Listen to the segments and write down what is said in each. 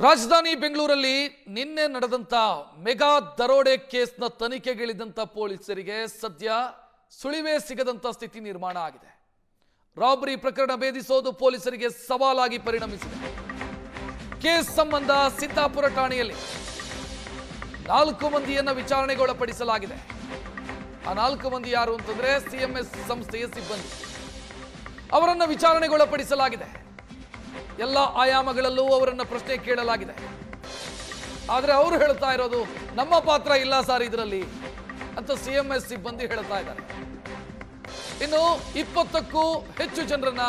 ರಾಜಧಾನಿ ಬೆಂಗಳೂರಲ್ಲಿ ನಿನ್ನೆ ನಡೆದಂತ ಮೆಗಾ ದರೋಡೆ ಕೇಸ್ನ ತನಿಖೆಗಿಳಿದಂತ ಪೊಲೀಸರಿಗೆ ಸದ್ಯ ಸುಳಿವೇ ಸಿಗದಂತ ಸ್ಥಿತಿ ನಿರ್ಮಾಣ ಆಗಿದೆ. ರಾಬರಿ ಪ್ರಕರಣ ಭೇದಿಸೋದು ಪೊಲೀಸರಿಗೆ ಸವಾಲಾಗಿ ಪರಿಣಮಿಸಿದೆ. ಕೇಸ್ ಸಂಬಂಧ ಸಿದ್ದಾಪುರ ಠಾಣೆಯಲ್ಲಿ ನಾಲ್ಕು ಮಂದಿಯನ್ನ ವಿಚಾರಣೆಗೊಳಪಡಿಸಲಾಗಿದೆ. ಆ ನಾಲ್ಕು ಮಂದಿ ಯಾರು ಅಂತಂದ್ರೆ ಸಿಎಂಎಸ್ ಸಂಸ್ಥೆಯ ಸಿಬ್ಬಂದಿ. ಅವರನ್ನ ವಿಚಾರಣೆಗೊಳಪಡಿಸಲಾಗಿದೆ. ಎಲ್ಲ ಆಯಾಮಗಳಲ್ಲೂ ಅವರನ್ನು ಪ್ರಶ್ನೆ ಕೇಳಲಾಗಿದೆ. ಆದರೆ ಅವರು ಹೇಳ್ತಾ ಇರೋದು, ನಮ್ಮ ಪಾತ್ರ ಇಲ್ಲ ಸರ್ ಇದರಲ್ಲಿ ಅಂತ ಸಿ ಎಂ ಎಸ್ ಸಿಬ್ಬಂದಿ ಹೇಳ್ತಾ ಇದ್ದಾರೆ. ಇನ್ನು ಇಪ್ಪತ್ತಕ್ಕೂ ಹೆಚ್ಚು ಜನರನ್ನ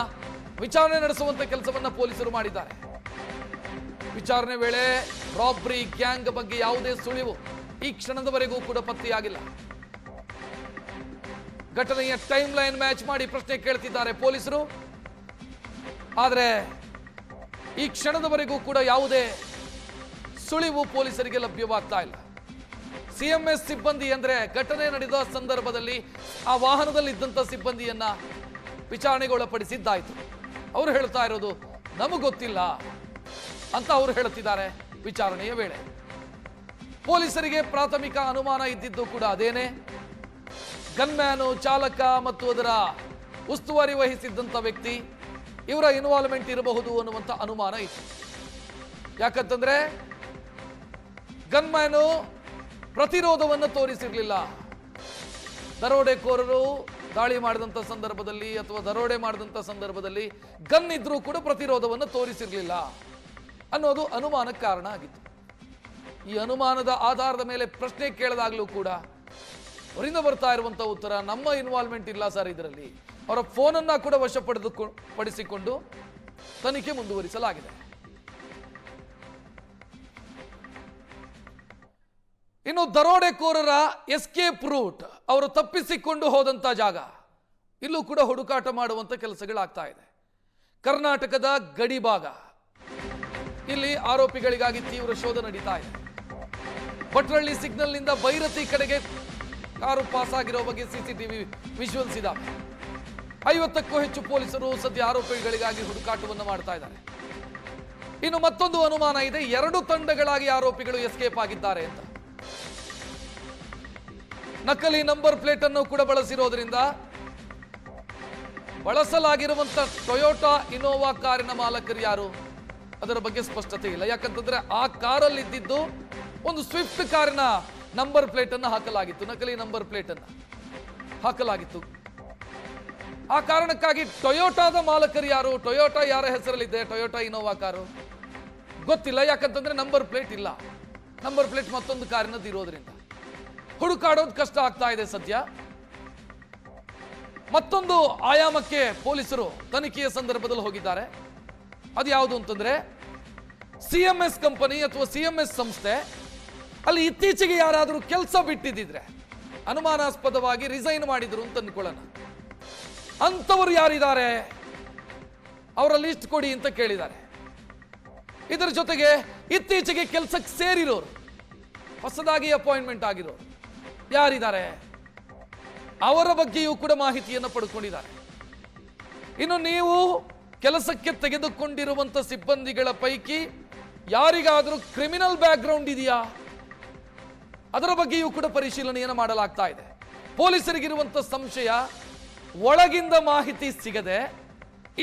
ವಿಚಾರಣೆ ನಡೆಸುವಂತ ಕೆಲಸವನ್ನ ಪೊಲೀಸರು ಮಾಡಿದ್ದಾರೆ. ವಿಚಾರಣೆ ವೇಳೆ ರಾಬ್ರಿ ಗ್ಯಾಂಗ್ ಬಗ್ಗೆ ಯಾವುದೇ ಸುಳಿವು ಈ ಕ್ಷಣದವರೆಗೂ ಕೂಡ ಪತ್ತೆಯಾಗಿಲ್ಲ. ಘಟನೆಯ ಟೈಮ್ ಲೈನ್ ಮ್ಯಾಚ್ ಮಾಡಿ ಪ್ರಶ್ನೆ ಕೇಳ್ತಿದ್ದಾರೆ ಪೊಲೀಸರು. ಆದರೆ ಈ ಕ್ಷಣದವರೆಗೂ ಕೂಡ ಯಾವುದೇ ಸುಳಿವು ಪೊಲೀಸರಿಗೆ ಲಭ್ಯವಾಗ್ತಾ ಇಲ್ಲ. ಸಿಎಂಎಸ್ ಸಿಬ್ಬಂದಿ ಅಂದ್ರೆ ಘಟನೆ ನಡೆದ ಸಂದರ್ಭದಲ್ಲಿ ಆ ವಾಹನದಲ್ಲಿ ಸಿಬ್ಬಂದಿಯನ್ನು ಸಿಬ್ಬಂದಿಯನ್ನ ವಿಚಾರಣೆಗೊಳಪಡಿಸಿದ್ದಾಯ್ತು. ಅವರು ಹೇಳ್ತಾ ಇರೋದು, ನಮಗೆ ಗೊತ್ತಿಲ್ಲ ಅಂತ ಅವರು ಹೇಳುತ್ತಿದ್ದಾರೆ ವಿಚಾರಣೆಯ ವೇಳೆ. ಪೊಲೀಸರಿಗೆ ಪ್ರಾಥಮಿಕ ಅನುಮಾನ ಇದ್ದಿದ್ದು ಕೂಡ ಅದೇನೆ. ಗನ್ಮ್ಯಾನು, ಚಾಲಕ ಮತ್ತು ಅದರ ಉಸ್ತುವಾರಿ ವಹಿಸಿದ್ದಂಥ ವ್ಯಕ್ತಿ ಇವರ ಇನ್ವಾಲ್ವ್ಮೆಂಟ್ ಇರಬಹುದು ಅನ್ನುವಂಥ ಅನುಮಾನ ಇತ್ತು. ಯಾಕಂತಂದ್ರೆ ಗನ್ಮ್ಯಾನು ಪ್ರತಿರೋಧವನ್ನು ತೋರಿಸಿರಲಿಲ್ಲ. ದರೋಡೆಕೋರರು ದಾಳಿ ಮಾಡಿದಂಥ ಸಂದರ್ಭದಲ್ಲಿ ಅಥವಾ ದರೋಡೆ ಮಾಡಿದಂಥ ಸಂದರ್ಭದಲ್ಲಿ ಗನ್ ಇದ್ರೂ ಕೂಡ ಪ್ರತಿರೋಧವನ್ನು ತೋರಿಸಿರಲಿಲ್ಲ ಅನ್ನೋದು ಅನುಮಾನಕ್ಕೆ ಕಾರಣ ಆಗಿತ್ತು. ಈ ಅನುಮಾನದ ಆಧಾರದ ಮೇಲೆ ಪ್ರಶ್ನೆ ಕೇಳಿದಾಗಲೂ ಕೂಡ ಅವರಿಂದ ಬರ್ತಾ ಇರುವಂಥ ಉತ್ತರ, ನಮ್ಮ ಇನ್ವಾಲ್ವ್ಮೆಂಟ್ ಇಲ್ಲ ಸರ್ ಇದರಲ್ಲಿ. ಅವರ ಫೋನನ್ನ ಕೂಡ ವಶಪಡೆದು ಪಡಿಸಿಕೊಂಡು ತನಿಖೆ ಮುಂದುವರಿಸಲಾಗಿದೆ. ಇನ್ನು ದರೋಡೆಕೋರರ ಎಸ್ಕೇಪ್ ರೂಟ್, ಅವರು ತಪ್ಪಿಸಿಕೊಂಡು ಹೋದಂತ ಜಾಗ. ಇಲ್ಲೂ ಕೂಡ ಹುಡುಕಾಟ ಮಾಡುವಂತ ಕೆಲಸಗಳಾಗ್ತಾ ಇದೆ. ಕರ್ನಾಟಕದ ಗಡಿ ಭಾಗ. ಇಲ್ಲಿ ಆರೋಪಿಗಳಿಗಾಗಿ ತೀವ್ರ ಶೋಧ ನಡೀತಾ ಇದೆ. ಭಟ್ರಳ್ಳಿ ಸಿಗ್ನಲ್ನಿಂದ ಬೈರತಿ ಕಡೆಗೆ ಕಾರು ಪಾಸ್ ಆಗಿರೋ ಬಗ್ಗೆ ಸಿಸಿಟಿವಿ ವಿಜುವಲ್ಸ್ ಇದಾವೆ. ಐವತ್ತಕ್ಕೂ ಹೆಚ್ಚು ಪೊಲೀಸರು ಸದ್ಯ ಆರೋಪಿಗಳಿಗಾಗಿ ಹುಡುಕಾಟವನ್ನು ಮಾಡ್ತಾ ಇದ್ದಾರೆ. ಇನ್ನು ಮತ್ತೊಂದು ಅನುಮಾನ ಇದೆ. ಎರಡು ತಂಡಗಳಾಗಿ ಆರೋಪಿಗಳು ಎಸ್ಕೇಪ್ ಆಗಿದ್ದಾರೆ ಅಂತ. ನಕಲಿ ನಂಬರ್ ಪ್ಲೇಟ್ ಅನ್ನು ಕೂಡ ಬಳಸಿರೋದ್ರಿಂದ ಬಳಸಲಾಗಿರುವಂತಹ ಟೊಯೋಟಾ ಇನೋವಾ ಕಾರಿನ ಮಾಲಕರು ಯಾರು? ಅದರ ಬಗ್ಗೆ ಸ್ಪಷ್ಟತೆ ಇಲ್ಲ. ಯಾಕಂತಂದ್ರೆ ಆ ಕಾರಲ್ಲಿ ಇದ್ದಿದ್ದು ಒಂದು ಸ್ವಿಫ್ಟ್ ಕಾರಿನ ನಂಬರ್ ಪ್ಲೇಟ್ ಅನ್ನು ಹಾಕಲಾಗಿತ್ತು. ನಕಲಿ ನಂಬರ್ ಪ್ಲೇಟ್ ಅನ್ನು ಹಾಕಲಾಗಿತ್ತು. ಆ ಕಾರಣಕ್ಕಾಗಿ ಟೊಯೋಟಾದ ಮಾಲಕರು ಯಾರು? ಟೊಯೋಟಾ ಯಾರ ಹೆಸರಲ್ಲಿದೆ? Toyota Innova car? ಗೊತ್ತಿಲ್ಲ. ಯಾಕಂತಂದ್ರೆ ನಂಬರ್ ಪ್ಲೇಟ್ ಇಲ್ಲ. ನಂಬರ್ ಪ್ಲೇಟ್ ಮತ್ತೊಂದು ಕಾರಿನದ್ದು ಇರೋದ್ರಿಂದ. ಹುಡುಕಾಡೋದು ಕಷ್ಟ ಆಗ್ತಾ ಇದೆ ಸದ್ಯ. ಮತ್ತೊಂದು ಆಯಾಮಕ್ಕೆ ಪೊಲೀಸರು ತನಿಖೆಯ ಸಂದರ್ಭದಲ್ಲಿ ಹೋಗಿದ್ದಾರೆ. ಅದು ಯಾವುದು ಅಂತಂದ್ರೆ ಸಿಎಂಎಸ್ ಕಂಪನಿ ಅಥವಾ ಸಿಎಂಎಸ್ ಸಂಸ್ಥೆ ಅಲ್ಲಿ ಇತ್ತೀಚೆಗೆ ಯಾರಾದರೂ ಕೆಲಸ ಬಿಟ್ಟಿದ್ದಿದ್ರೆ ಅನುಮಾನಾಸ್ಪದವಾಗಿ ರಿಸೈನ್ ಮಾಡಿದ್ರು ಅಂತ ಅನ್ಕೊಳ್ಳೋಣ ಅಂಥವರು ಯಾರಿದ್ದಾರೆ? ಅವರ ಲಿಸ್ಟ್ ಕೊಡಿ ಅಂತ ಕೇಳಿದ್ದಾರೆ. ಇದರ ಜೊತೆಗೆ ಇತ್ತೀಚೆಗೆ ಕೆಲಸಕ್ಕೆ ಸೇರಿರೋರು, ಹೊಸದಾಗಿ ಅಪಾಯಿಂಟ್ಮೆಂಟ್ ಆಗಿರೋರು, ಯಾರಿದ್ದಾರೆ? ಅವರ ಬಗ್ಗೆಯೂ ಕೂಡ ಮಾಹಿತಿಯನ್ನು ಪಡ್ಕೊಂಡಿದ್ದಾರೆ. ಇನ್ನು ನೀವು ಕೆಲಸಕ್ಕೆ ತೆಗೆದುಕೊಂಡಿರುವಂಥ ಸಿಬ್ಬಂದಿಗಳ ಪೈಕಿ ಯಾರಿಗಾದರೂ ಕ್ರಿಮಿನಲ್ ಬ್ಯಾಕ್ಗ್ರೌಂಡ್ ಇದೆಯಾ? ಅದರ ಬಗ್ಗೆಯೂ ಕೂಡ ಪರಿಶೀಲನೆಯನ್ನು ಮಾಡಲಾಗ್ತಾ ಇದೆ. ಪೊಲೀಸರಿಗಿರುವಂಥ ಸಂಶಯ ಒಳಗಿಂದ ಮಾಹಿತಿ ಸಿಗದೆ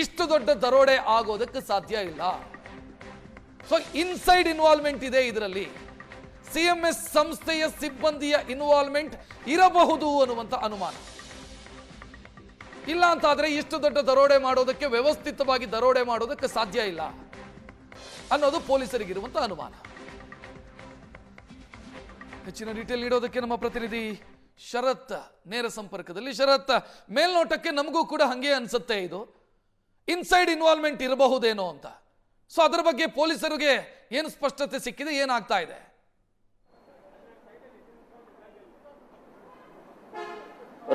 ಇಷ್ಟು ದೊಡ್ಡ ದರೋಡೆ ಆಗೋದಕ್ಕೆ ಸಾಧ್ಯ ಇಲ್ಲ. ಸೊ ಇನ್ಸೈಡ್ ಇನ್ವಾಲ್ವ್ಮೆಂಟ್ ಇದೆ ಇದರಲ್ಲಿ. ಸಿಎಂಎಸ್ ಸಂಸ್ಥೆಯ ಸಿಬ್ಬಂದಿಯ ಇನ್ವಾಲ್ವ್ಮೆಂಟ್ ಇರಬಹುದು ಅನ್ನುವಂಥ ಅನುಮಾನ. ಇಲ್ಲ ಅಂತಾದರೆ ಇಷ್ಟು ದೊಡ್ಡ ದರೋಡೆ ಮಾಡೋದಕ್ಕೆ, ವ್ಯವಸ್ಥಿತವಾಗಿ ದರೋಡೆ ಮಾಡೋದಕ್ಕೆ ಸಾಧ್ಯ ಇಲ್ಲ ಅನ್ನೋದು ಪೊಲೀಸರಿಗಿರುವಂಥ ಅನುಮಾನ. ಹೆಚ್ಚಿನ ಡೀಟೇಲ್ ನೀಡೋದಕ್ಕೆ ನಮ್ಮ ಪ್ರತಿನಿಧಿ ಶರತ್ ನೇರ ಸಂಪರ್ಕದಲ್ಲಿ ಶರತ್ ಮೇಲ್ನೋಟಕ್ಕೆ ನಮಗೂ ಕೂಡ ಹಂಗೆ ಅನಿಸುತ್ತೆ ಇದು. ಇನ್ಸೈಡ್ ಇನ್ವಾಲ್ವ್ಮೆಂಟ್ ಇರಬಹುದೇನೋ ಅಂತ. ಸೊ ಅದರ ಬಗ್ಗೆ ಪೊಲೀಸರಿಗೆ ಏನು ಸ್ಪಷ್ಟತೆ ಸಿಕ್ಕಿದೆ, ಏನಾಗ್ತಾ ಇದೆ?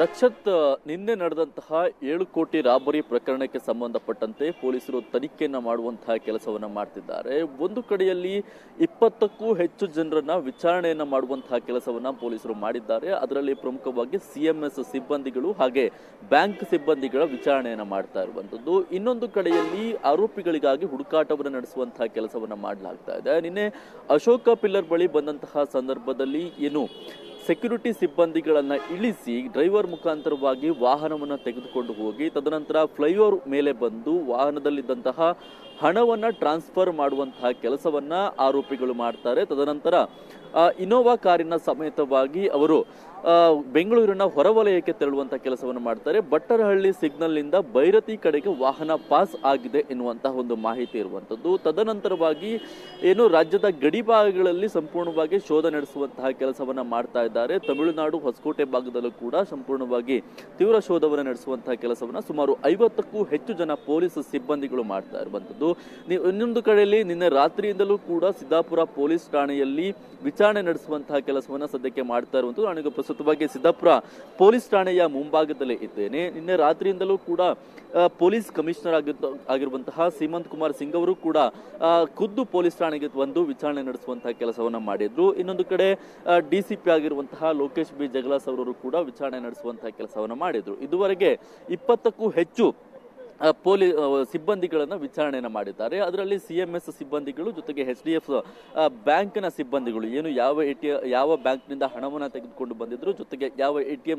ರಕ್ಷತ್ ನಿನ್ನೆ ನಡೆದಂತಹ ಏಳು ಕೋಟಿ ರಾಬರಿ ಪ್ರಕರಣಕ್ಕೆ ಸಂಬಂಧಪಟ್ಟಂತೆ ಪೊಲೀಸರು ತನಿಖೆಯನ್ನು ಮಾಡುವಂತಹ ಕೆಲಸವನ್ನು ಮಾಡ್ತಿದ್ದಾರೆ. ಒಂದು ಕಡೆಯಲ್ಲಿ ಇಪ್ಪತ್ತಕ್ಕೂ ಹೆಚ್ಚು ಜನರನ್ನ ವಿಚಾರಣೆಯನ್ನು ಮಾಡುವಂತಹ ಕೆಲಸವನ್ನು ಪೊಲೀಸರು ಮಾಡಿದ್ದಾರೆ. ಅದರಲ್ಲಿ ಪ್ರಮುಖವಾಗಿ ಸಿಎಂಎಸ್ ಸಿಬ್ಬಂದಿಗಳು ಹಾಗೆ ಬ್ಯಾಂಕ್ ಸಿಬ್ಬಂದಿಗಳ ವಿಚಾರಣೆಯನ್ನು ಮಾಡ್ತಾ ಇರುವಂಥದ್ದು. ಇನ್ನೊಂದು ಕಡೆಯಲ್ಲಿ ಆರೋಪಿಗಳಿಗಾಗಿ ಹುಡುಕಾಟವನ್ನು ನಡೆಸುವಂತಹ ಕೆಲಸವನ್ನು ಮಾಡಲಾಗ್ತಾ ಇದೆ. ನಿನ್ನೆ ಅಶೋಕ ಪಿಲ್ಲರ್ ಬಳಿ ಬಂದಂತಹ ಸಂದರ್ಭದಲ್ಲಿ ಏನು ಸೆಕ್ಯೂರಿಟಿ ಸಿಬ್ಬಂದಿಗಳನ್ನು ಇಳಿಸಿ ಡ್ರೈವರ್ ಮುಖಾಂತರವಾಗಿ ವಾಹನವನ್ನು ತೆಗೆದುಕೊಂಡು ಹೋಗಿ, ತದನಂತರ ಫ್ಲೈಓವರ್ ಮೇಲೆ ಬಂದು ವಾಹನದಲ್ಲಿದ್ದಂತಹ ಹಣವನ್ನು ಟ್ರಾನ್ಸ್ಫರ್ ಮಾಡುವಂತಹ ಕೆಲಸವನ್ನು ಆರೋಪಿಗಳು ಮಾಡ್ತಾರೆ. ತದನಂತರ ಇನೋವಾ ಕಾರಿನ ಸಮೇತವಾಗಿ ಅವರು ಬೆಂಗಳೂರಿನ ಹೊರವಲಯಕ್ಕೆ ತೆರಳುವಂತ ಕೆಲಸವನ್ನು ಮಾಡ್ತಾರೆ. ಬಟ್ಟರಹಳ್ಳಿ ಸಿಗ್ನಲ್ನಿಂದ ಬೈರತಿ ಕಡೆಗೆ ವಾಹನ ಪಾಸ್ ಆಗಿದೆ ಎನ್ನುವಂತಹ ಒಂದು ಮಾಹಿತಿ ಇರುವಂತದ್ದು. ತದನಂತರವಾಗಿ ಏನು ರಾಜ್ಯದ ಗಡಿ ಭಾಗಗಳಲ್ಲಿ ಸಂಪೂರ್ಣವಾಗಿ ಶೋಧ ನಡೆಸುವಂತಹ ಕೆಲಸವನ್ನ ಮಾಡ್ತಾ ಇದ್ದಾರೆ. ತಮಿಳುನಾಡು, ಹೊಸಕೋಟೆ ಭಾಗದಲ್ಲೂ ಕೂಡ ಸಂಪೂರ್ಣವಾಗಿ ತೀವ್ರ ಶೋಧವನ್ನು ನಡೆಸುವಂತಹ ಕೆಲಸವನ್ನ ಸುಮಾರು ಐವತ್ತಕ್ಕೂ ಹೆಚ್ಚು ಜನ ಪೊಲೀಸ್ ಸಿಬ್ಬಂದಿಗಳು ಮಾಡ್ತಾ ಇರುವಂತದ್ದು. ನೀವು ಇನ್ನೊಂದು ಕಡೆಯಲ್ಲಿ ನಿನ್ನೆ ರಾತ್ರಿಯಿಂದಲೂ ಕೂಡ ಸಿದ್ದಾಪುರ ಪೊಲೀಸ್ ಠಾಣೆಯಲ್ಲಿ ವಿಚಾರಣೆ ನಡೆಸುವಂತಹ ಕೆಲಸವನ್ನ ಸದ್ಯಕ್ಕೆ ಮಾಡ್ತಾ ಇರುವಂತದ್ದು. ಪ್ರಸ್ತುತವಾಗಿ ಸಿದ್ದಾಪುರ ಪೊಲೀಸ್ ಠಾಣೆಯ ಮುಂಭಾಗದಲ್ಲೇ ಇದ್ದೇನೆ. ನಿನ್ನೆ ರಾತ್ರಿಯಿಂದಲೂ ಕೂಡ ಪೊಲೀಸ್ ಕಮಿಷನರ್ ಆಗಿದ್ದ ಆಗಿರುವಂತಹ ಸೀಮಂತ್ ಕುಮಾರ್ ಸಿಂಗ್ ಅವರು ಕೂಡ ಖುದ್ದು ಪೊಲೀಸ್ ಠಾಣೆಗೆ ಬಂದು ವಿಚಾರಣೆ ನಡೆಸುವಂತಹ ಕೆಲಸವನ್ನು ಮಾಡಿದ್ರು. ಇನ್ನೊಂದು ಕಡೆ ಡಿ ಸಿ ಪಿ ಆಗಿರುವಂತಹ ಲೋಕೇಶ್ ಬಿ ಜಗಲಾಸ್ ಅವರು ಕೂಡ ವಿಚಾರಣೆ ನಡೆಸುವಂತಹ ಕೆಲಸವನ್ನು ಮಾಡಿದ್ರು. ಇದುವರೆಗೆ ಇಪ್ಪತ್ತಕ್ಕೂ ಹೆಚ್ಚು ಪೊಲೀಸ್ ಸಿಬ್ಬಂದಿಗಳನ್ನು ವಿಚಾರಣೆಯನ್ನ ಮಾಡಿದ್ದಾರೆ. ಅದರಲ್ಲಿ ಸಿ ಎಂ ಎಸ್ ಸಿಬ್ಬಂದಿಗಳು ಜೊತೆಗೆ ಎಚ್ ಡಿ ಎಫ್ ಬ್ಯಾಂಕ್ನ ಸಿಬ್ಬಂದಿಗಳು ಏನು ಯಾವ ಎ ಟಿ ಯಾವ ಬ್ಯಾಂಕ್ನಿಂದ ಹಣವನ್ನು ತೆಗೆದುಕೊಂಡು ಬಂದಿದ್ರು, ಜೊತೆಗೆ ಯಾವ ಎ ಟಿ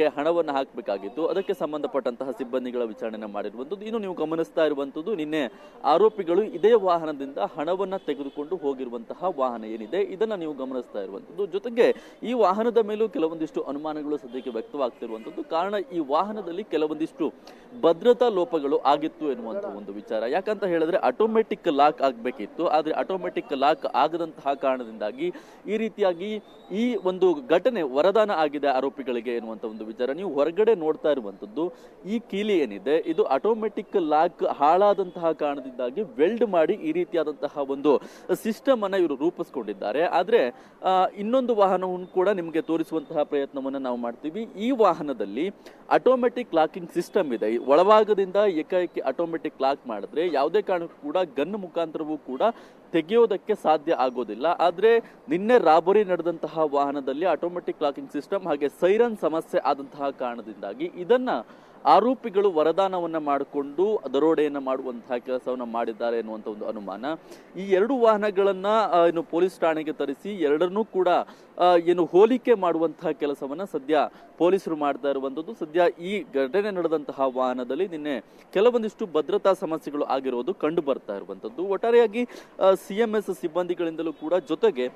ಗೆ ಹಣವನ್ನು ಹಾಕಬೇಕಾಗಿತ್ತು, ಅದಕ್ಕೆ ಸಂಬಂಧಪಟ್ಟಂತಹ ಸಿಬ್ಬಂದಿಗಳ ವಿಚಾರಣೆ ಮಾಡಿರುವಂಥದ್ದು. ಇನ್ನು ನೀವು ಗಮನಿಸ್ತಾ ಇರುವಂಥದ್ದು, ನಿನ್ನೆ ಆರೋಪಿಗಳು ಇದೇ ವಾಹನದಿಂದ ಹಣವನ್ನು ತೆಗೆದುಕೊಂಡು ಹೋಗಿರುವಂತಹ ವಾಹನ ಏನಿದೆ, ಇದನ್ನು ನೀವು ಗಮನಿಸ್ತಾ ಇರುವಂಥದ್ದು. ಜೊತೆಗೆ ಈ ವಾಹನದ ಮೇಲೂ ಕೆಲವೊಂದಿಷ್ಟು ಅನುಮಾನಗಳು ಸದ್ಯಕ್ಕೆ ವ್ಯಕ್ತವಾಗ್ತಿರುವಂಥದ್ದು. ಕಾರಣ, ಈ ವಾಹನದಲ್ಲಿ ಕೆಲವೊಂದಿಷ್ಟು ಭದ್ರತಾ ಲೋಪಗಳು ಆಗಿತ್ತು ಎನ್ನುವಂತ ಒಂದು ವಿಚಾರ. ಯಾಕಂತ ಹೇಳಿದ್ರೆ ಆಟೋಮೆಟಿಕ್ ಲಾಕ್ ಆಗಬೇಕಿತ್ತು. ಆದ್ರೆ ಆಟೋಮೆಟಿಕ್ ಲಾಕ್ ಆಗದಂತಹ ಕಾರಣದಿಂದಾಗಿ ಈ ರೀತಿಯಾಗಿ ಈ ಒಂದು ಘಟನೆ ವರದಾನ ಆಗಿದೆ ಆರೋಪಿಗಳಿಗೆ ಎನ್ನುವಂತ ಒಂದು ವಿಚಾರ. ನೀವು ಹೊರಗಡೆ ನೋಡ್ತಾ ಇರುವಂತದ್ದು ಈ ಕೀಲಿ ಏನಿದೆ, ಇದು ಆಟೋಮೆಟಿಕ್ ಲಾಕ್ ಹಾಳಾದಂತಹ ಕಾರಣದಿಂದಾಗಿ ವೆಲ್ಡ್ ಮಾಡಿ ಈ ರೀತಿಯಾದಂತಹ ಒಂದು ಸಿಸ್ಟಮ್ ಅನ್ನ ಇವರು ರೂಪಿಸ್ಕೊಂಡಿದ್ದಾರೆ. ಆದ್ರೆ ಇನ್ನೊಂದು ವಾಹನವನ್ನು ಕೂಡ ನಿಮಗೆ ತೋರಿಸುವಂತಹ ಪ್ರಯತ್ನವನ್ನು ನಾವು ಮಾಡ್ತೀವಿ. ಈ ವಾಹನದಲ್ಲಿ ಆಟೋಮೆಟಿಕ್ ಲಾಕಿಂಗ್ ಸಿಸ್ಟಮ್ ಇದೆ. ಈ ಏಕಾಏಕಿ ಆಟೋಮೆಟಿಕ್ ಲಾಕ್ ಮಾಡಿದ್ರೆ ಯಾವುದೇ ಕಾರಣಕ್ಕೂ ಕೂಡ ಗನ್ ಮುಖಾಂತರವೂ ಕೂಡ ತೆಗೆಯೋದಕ್ಕೆ ಸಾಧ್ಯ ಆಗೋದಿಲ್ಲ. ಆದರೆ ನಿನ್ನೆ ರಾಬರಿ ನಡೆದಂತಹ ವಾಹನದಲ್ಲಿ ಆಟೋಮೆಟಿಕ್ ಲಾಕಿಂಗ್ ಸಿಸ್ಟಮ್ ಹಾಗೆ ಸೈರನ್ ಸಮಸ್ಯೆ ಆದಂತಹ ಕಾರಣದಿಂದಾಗಿ ಇದನ್ನ ಆರೋಪಿಗಳು ವರದಾನವನ್ನ ಮಾಡಿಕೊಂಡು ದರೋಡೆಯನ್ನು ಮಾಡುವಂತಹ ಕೆಲಸವನ್ನ ಮಾಡಿದ್ದಾರೆ ಎನ್ನುವಂಥ ಒಂದು ಅನುಮಾನ. ಈ ಎರಡು ವಾಹನಗಳನ್ನ ಏನು ಪೊಲೀಸ್ ಠಾಣೆಗೆ ತರಿಸಿ ಎರಡನ್ನೂ ಕೂಡ ಏನು ಹೋಲಿಕೆ ಮಾಡುವಂತಹ ಕೆಲಸವನ್ನ ಸದ್ಯ ಪೊಲೀಸರು ಮಾಡ್ತಾ ಇರುವಂಥದ್ದು. ಸದ್ಯ ಈ ಘಟನೆ ನಡೆದಂತಹ ವಾಹನದಲ್ಲಿ ನಿನ್ನೆ ಕೆಲವೊಂದಿಷ್ಟು ಭದ್ರತಾ ಸಮಸ್ಯೆಗಳು ಆಗಿರುವುದು ಕಂಡು ಬರ್ತಾ ಇರುವಂಥದ್ದು. ಒಟ್ಟಾರೆಯಾಗಿ ಸಿ ಎಂ ಎಸ್ ಸಿಬ್ಬಂದಿಗಳಿಂದಲೂ ಕೂಡ ಜೊತೆಗೆ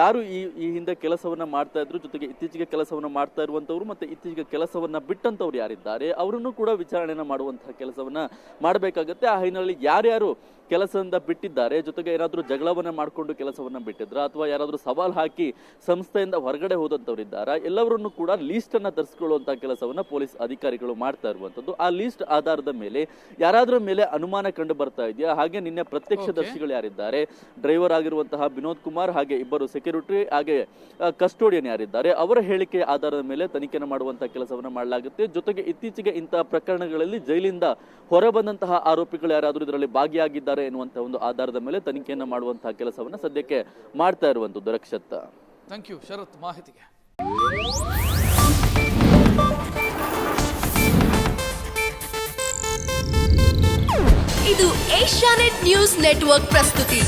ಯಾರು ಈ ಈ ಹಿಂದೆ ಕೆಲಸವನ್ನ ಮಾಡ್ತಾ ಇದ್ರು, ಜೊತೆಗೆ ಇತ್ತೀಚೆಗೆ ಕೆಲಸವನ್ನ ಮಾಡ್ತಾ ಇರುವಂತವ್ರು ಮತ್ತೆ ಇತ್ತೀಚೆಗೆ ಕೆಲಸವನ್ನ ಬಿಟ್ಟಂಥವ್ರು ಯಾರಿದ್ದಾರೆ, ಅವರನ್ನು ಕೂಡ ವಿಚಾರಣೆಯನ್ನು ಮಾಡುವಂತಹ ಕೆಲಸವನ್ನ ಮಾಡಬೇಕಾಗತ್ತೆ. ಆ ಹಿನ್ನೆಲೆಯಲ್ಲಿ ಯಾರ್ಯಾರು ಕೆಲಸದಿಂದ ಬಿಟ್ಟಿದ್ದಾರೆ ಜೊತೆಗೆ ಏನಾದರೂ ಜಗಳವನ್ನ ಮಾಡಿಕೊಂಡು ಕೆಲಸವನ್ನ ಬಿಟ್ಟಿದ್ರ ಅಥವಾ ಯಾರಾದರೂ ಸವಾಲು ಹಾಕಿ ಸಂಸ್ಥೆಯಿಂದ ಹೊರಗಡೆ ಹೋದಂಥವರಿದ್ದಾರಾ ಎಲ್ಲವರನ್ನು ಕೂಡ ಲೀಸ್ಟ್ ಅನ್ನ ಕೆಲಸವನ್ನು ಕೆಲಸವನ್ನ ಪೊಲೀಸ್ ಅಧಿಕಾರಿಗಳು ಮಾಡ್ತಾ ಇರುವಂತದ್ದು ಆ ಲೀಸ್ಟ್ ಆಧಾರದ ಮೇಲೆ ಯಾರಾದ್ರೂ ಮೇಲೆ ಅನುಮಾನ ಕಂಡು ಬರ್ತಾ ಇದೆಯಾ? ಹಾಗೆ ನಿನ್ನೆ ಪ್ರತ್ಯಕ್ಷದರ್ಶಿಗಳು ಯಾರಿದ್ದಾರೆ? ಡ್ರೈವರ್ ಆಗಿರುವಂತಹ ವಿನೋದ್ ಕುಮಾರ್ ಹಾಗೆ ಇಬ್ಬರು ಸೆಕ್ಯೂರಿಟಿ ಹಾಗೆ ಕಸ್ಟೋಡಿಯನ್ ಯಾರಿದ್ದಾರೆ? ಅವರ ಹೇಳಿಕೆ ಆಧಾರದ ಮೇಲೆ ತನಿಖೆನ ಮಾಡುವಂತಹ ಕೆಲಸವನ್ನು ಮಾಡಲಾಗುತ್ತೆ. ಜೊತೆಗೆ ಇತ್ತೀಚೆಗೆ ಇಂತಹ ಪ್ರಕರಣಗಳಲ್ಲಿ ಜೈಲಿಂದ ಹೊರಬಂದಂತಹ ಆರೋಪಿಗಳು ಯಾರಾದರೂ ಇದರಲ್ಲಿ ಭಾಗಿಯಾಗಿದ್ದಾರೆ ಎನ್ನುವಂತಹ ಒಂದು ಆಧಾರದ ಮೇಲೆ ತನಿಖೆಯನ್ನು ಮಾಡುವಂತಹ ಕೆಲಸವನ್ನು ಸದ್ಯಕ್ಕೆ ಮಾಡ್ತಾ ಇರುವಂತದ್ದು ರಕ್ಷತ್. ಥ್ಯಾಂಕ್ ಯು ಶರತ್ ಮಾಹಿತಿಗೆ. ಇದು ಏಷ್ಯಾನೆಟ್ ನ್ಯೂಸ್ ನೆಟ್ವರ್ಕ್ ಪ್ರಸ್ತುತಿ.